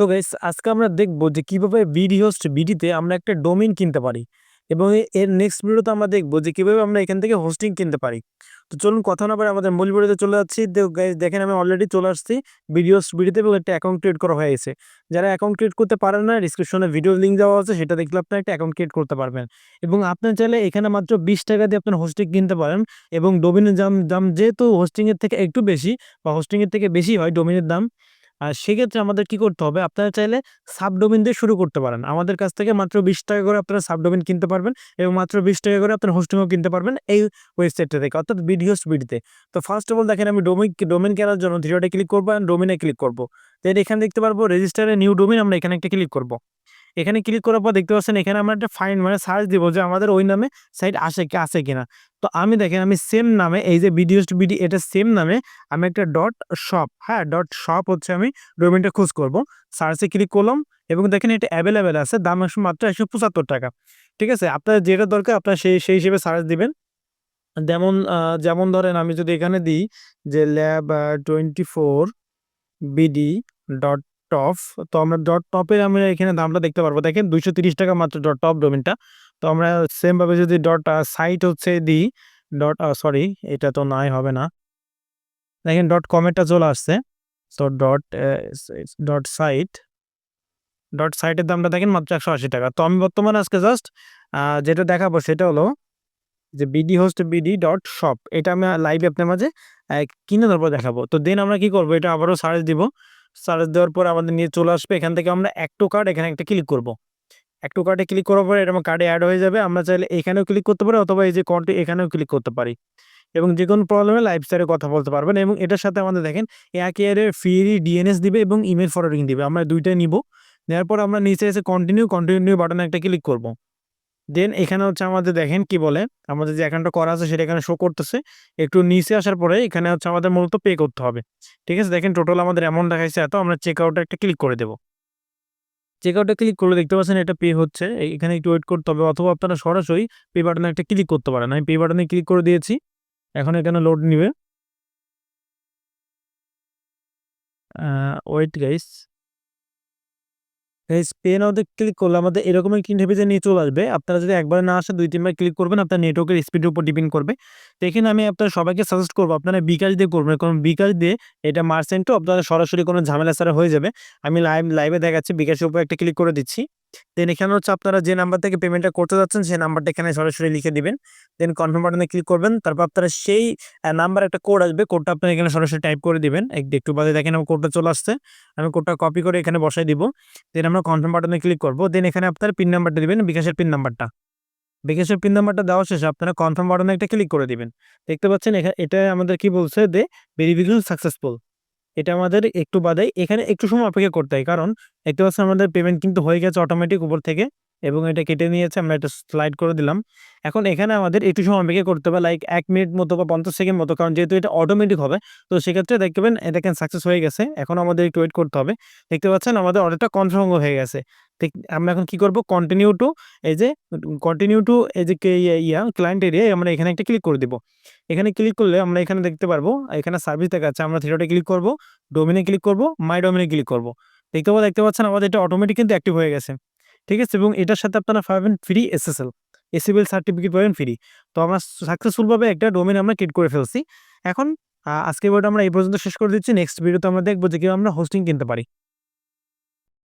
So guys আজকে আমরা দেখব যে কীভাবে বিডি হোস্ট বিডিতে আমরা একটা ডোমেইন কিনতে পারি। এবং এর নেক্সট ভিডিওতে আমরা দেখব যে কীভাবে আমরা এখান থেকে হোস্টিং কিনতে পারি। তো চলুন কথা না পারে আমাদের মূল ভিডিওতে চলে যাচ্ছি। তো গাইস দেখেন আমি অলরেডি চলে আসছি ভিডিও হোস্ট বিডিতে এবং একটা অ্যাকাউন্ট ক্রিয়েট করা হয়ে গেছে। যারা অ্যাকাউন্ট ক্রিয়েট করতে পারেন না ডিসক্রিপশনে ভিডিও লিঙ্ক দেওয়া আছে, সেটা দেখলে আপনি একটা অ্যাকাউন্ট ক্রিয়েট করতে পারবেন। এবং আপনার চাইলে এখানে মাত্র বিশ টাকা দিয়ে আপনার হোস্টিং কিনতে পারেন। এবং ডোমিনের দাম দাম যেহেতু হোস্টিংয়ের থেকে একটু বেশি বা হোস্টিংয়ের থেকে বেশি হয় ডোমিনের দাম আর সেক্ষেত্রে আমাদের কি করতে হবে? আপনারা চাইলে সাবডোমিন দিয়ে শুরু করতে পারেন। আমাদের কাছ থেকে মাত্র বিশ টাকা করে আপনারা সাবডোমিন কিনতে পারবেন এবং মাত্র বিশ টাকা করে আপনার হোস্টিংও কিনতে পারবেন এই ওয়েবসাইটটা থেকে, অর্থাৎ ভিডিও স্পিডতে তো। ফার্স্ট অফ অল দেখেন, আমি ডোমিন ডোমিন কেনার জন্য থ্রিওটে ক্লিক করব অ্যান্ড ডোমিনে ক্লিক করব। দেন এখানে দেখতে পারব রেজিস্টারে নিউ ডোমিন আমরা এখানে একটা ক্লিক করব। এখানে ক্লিক করার পর দেখতে পাচ্ছেন এখানে আমরা একটা ফাইন মানে সার্চ দিব যে আমাদের ওই নামে সাইট আসে কি, আছে কিনা। তো আমি দেখেন, আমি সেম নামে, এই যে বিডি হোস্ট বিডি এটা সেম নামে আমি একটা ডট শপ হ্যাঁ ডট শপ হচ্ছে আমি ডোমেনটা খোঁজ করব। সার্চে ক্লিক করলাম এবং দেখেন এটা অ্যাভেলেবেল আছে, দাম আসে মাত্র একশো পঁচাত্তর টাকা। ঠিক আছে? আপনার যেটা দরকার, আপনার সেই সেই হিসেবে সার্চ দিবেন। যেমন যেমন ধরেন আমি যদি এখানে দিই যে lab twenty four BD dot top তো আমরা ডট টপের আমরা এখানে দামটা দেখতে পারব। দেখেন দুইশো তিরিশ টাকা মাত্র ডট টপ ডোমেনটা তো আমরা সেমভাবে যদি ডট সাইট হচ্ছে দিই ডট সরি এটা তো নাই, হবে না। দেখেন ডট কমেরটা চলে আসছে। তো ডট ডট সাইট ডট সাইটের দামটা দেখেন মাত্র একশো আশি টাকা। তো আমি বর্তমানে আজকে জাস্ট যেটা দেখাবো সেটা হলো যে BD host BD dot shop এটা আমি লাইভে আপনার মাঝে কিনে তারপর দেখাবো। তো দেন আমরা কি করব? এটা আবারও সার্চ দিব। সার্চ দেওয়ার পর আমাদের নিয়ে চলে আসবে। এখান থেকে আমরা একটু কার্ড এখানে একটা ক্লিক করব। একটু কার্ডে ক্লিক করার পরে এটা কার্ডে অ্যাড হয়ে যাবে। আমরা চাইলে এখানেও ক্লিক করতে পারি অথবা এই যে কন্টে এখানেও ক্লিক করতে পারি। এবং যে কোনো প্রবলেমে লাইভ স্টাইলে কথা বলতে পারবেন এবং এটার সাথে আমাদের দেখেন এক ইয়ারের ফ্রি ডিএনএস দিবে এবং ইমেল ফরওয়ার্ডিং দিবে। আমরা দুইটাই নিব। নেওয়ার পর আমরা নিচে এসে কন্টিনিউ কন্টিনিউ বাটনে একটা ক্লিক করব। দেন এখানে হচ্ছে আমাদের দেখেন কি বলে? আমাদের যে অ্যাকাউন্টটা করা আছে সেটা এখানে শো করতেছে। একটু নিচে আসার পরে এখানে হচ্ছে আমাদের মূলত পে করতে হবে। ঠিক আছে? দেখেন টোটাল আমাদের অ্যামাউন্ট দেখাইছে এত, আমরা চেক আউটে একটা ক্লিক করে দেবো। চেক আউটে ক্লিক করলে দেখতে পাচ্ছেন এটা পে হচ্ছে। এখানে একটু ওয়েট করতে হবে অথবা আপনারা সরাসরি পে বাটনে একটা ক্লিক করতে পারেন। আমি পে বাটনে ক্লিক করে দিয়েছি। এখন এখানে লোড নিবে। ওয়েট গাইস পে নাওতে ক্লিক করলে আমাদের এরকম একটি ইন্টারফেসে নিয়ে চলে আসবে। আপনারা যদি একবার না আসে, দুই, তিনবার ক্লিক করবেন, আপনার নেটওয়ার্কের স্পিডের উপর ডিপেন্ড করবে। তো এখানে আমি আপনার সবাইকে সাজেস্ট করব, আপনারা বিকাশ দিয়ে করবেন। কারণ বিকাশ দিয়ে এটা মার্সেন্টও আপনারা সরাসরি কোনো ঝামেলা ছাড়া হয়ে যাবে। আমি লাইভ লাইভে দেখাচ্ছি, বিকাশের উপর একটা ক্লিক করে দিচ্ছি। দেন এখানে হচ্ছে আপনারা যে নাম্বার থেকে পেমেন্টটা করতে যাচ্ছেন, সেই নাম্বারটা এখানে সরাসরি লিখে দিবেন। দেন কনফার্ম বাটনে ক্লিক করবেন, তারপর আপনারা সেই নাম্বার একটা কোড আসবে কোডটা আপনারা এখানে সরাসরি টাইপ করে দিবেন। এক- একটু বাদে দেখেন আমার কোডটা চলে আসছে, আমি কোডটা কপি করে এখানে বসাই দিব। দেন আমরা কনফার্ম বাটনে ক্লিক করব। দেন এখানে আপনার পিন নাম্বারটা দিবেন, বিকাশের পিন নাম্বারটা বিকাশের পিন নাম্বারটা দেওয়া শেষে আপনারা কনফার্ম বাটনে একটা ক্লিক করে দিবেন। দেখতে পাচ্ছেন এটা আমাদের কি বলছে? যে ভেরিফিকেশন সাকসেসফুল এটা আমাদের একটু বাদে এখানে একটু সময় অপেক্ষা করতে হয়। কারণ দেখতে পাচ্ছেন আমাদের পেমেন্ট কিন্তু হয়ে গেছে অটোমেটিক উপর থেকে এবং এটা কেটে নিয়েছে, আমরা এটা স্লাইড করে দিলাম। এখন এখানে আমাদের একটু সময় অপেক্ষা করতে হবে লাইক এক মিনিট মতো বা পঞ্চাশ সেকেন্ড মতো, কারণ যেহেতু এটা অটোমেটিক হবে, তো সেক্ষেত্রে দেখবেন এটা দেখেন সাকসেস হয়ে গেছে। এখন আমাদের একটু ওয়েট করতে হবে। দেখতে পাচ্ছেন আমাদের অর্ডারটা কনফার্ম হয়ে গেছে। ঠিক আমরা এখন কি করব? কন্টিনিউ টু এই যে কন্টিনিউ টু এই যে ইয়া- ইয়া ক্লায়েন্ট এরিয়া আমরা এখানে একটা ক্লিক করে দিব। এখানে ক্লিক করলে আমরা এখানে দেখতে পারব, এখানে সার্ভিস দেখাচ্ছে আমরা থিয়েটারে ক্লিক করব ডোমিনে ক্লিক করব মাই ডোমিনে ক্লিক করব। দেখতে পাবো, দেখতে পাচ্ছেন আমাদের এটা অটোমেটিক কিন্তু অ্যাক্টিভ হয়ে গেছে। ঠিক আছে? এবং এটার সাথে আপনারা পাবেন ফ্রি এসএসএল এসিবিএল সার্টিফিকেট পাবেন ফ্রি তো আমরা সাকসেসফুলভাবে একটা ডোমেন আমরা ক্রিয়েট করে ফেলছি। এখন আজকে ভিডিওটা আমরা এই পর্যন্ত শেষ করে দিচ্ছি। নেক্সট ভিডিওতে আমরা দেখব যে কীভাবে আমরা হোস্টিং কিনতে পারি।